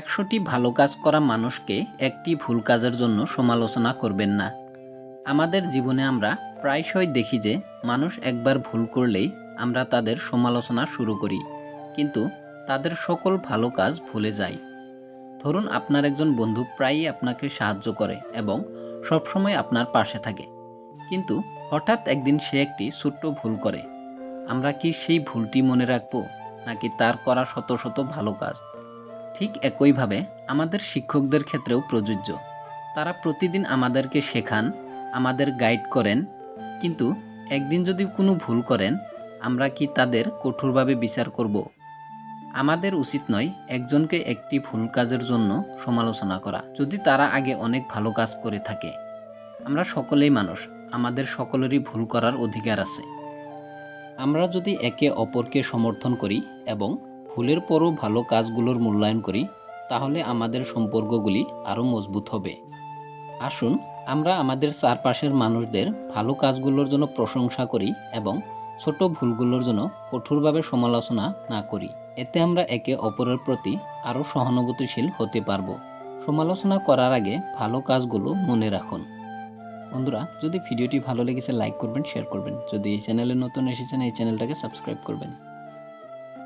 একশোটি ভালো কাজ করা মানুষকে একটি ভুল কাজের জন্য সমালোচনা করবেন না। আমাদের জীবনে আমরা প্রায়শই দেখি যে মানুষ একবার ভুল করলেই আমরা তাদের সমালোচনা শুরু করি, কিন্তু তাদের সকল ভালো কাজ ভুলে যাই। ধরুন আপনার একজন বন্ধু প্রায়ই আপনাকে সাহায্য করে এবং সবসময় আপনার পাশে থাকে, কিন্তু হঠাৎ একদিন সে একটি ছোট্ট ভুল করে। আমরা কি সেই ভুলটি মনে রাখব, নাকি তার করা শত শত ভালো কাজ? ঠিক একইভাবে আমাদের শিক্ষকদের ক্ষেত্রেও প্রযোজ্য। তারা প্রতিদিন আমাদেরকে শেখান, আমাদের গাইড করেন, কিন্তু একদিন যদি কোনো ভুল করেন, আমরা কি তাদের কঠোরভাবে বিচার করব? আমাদের উচিত নয় একজনকে একটি ভুল কাজের জন্য সমালোচনা করা। যদি তারা আগে অনেক ভালো কাজ করে থাকে, আমরা সকলেই মানুষ, আমাদের সকলেরই ভুল করার অধিকার আছে। আমরা যদি একে অপরকে সমর্থন করি এবং ভুলের পরও ভালো কাজগুলোর মূল্যায়ন করি, তাহলে আমাদের সম্পর্কগুলি আরও মজবুত হবে। আসুন, আমরা আমাদের চারপাশের মানুষদের ভালো কাজগুলোর জন্য প্রশংসা করি এবং ছোট ভুলগুলোর জন্য কঠোরভাবে সমালোচনা না করি। এতে আমরা একে অপরের প্রতি আরও সহানুভূতিশীল হতে পারব। সমালোচনা করার আগে ভালো কাজগুলো মনে রাখুন। বন্ধুরা, যদি ভিডিওটি ভালো লেগেছে, লাইক করবেন, শেয়ার করবেন। যদি এই চ্যানেলে নতুন এসেছেন, এই চ্যানেলটাকে সাবস্ক্রাইব করবেন।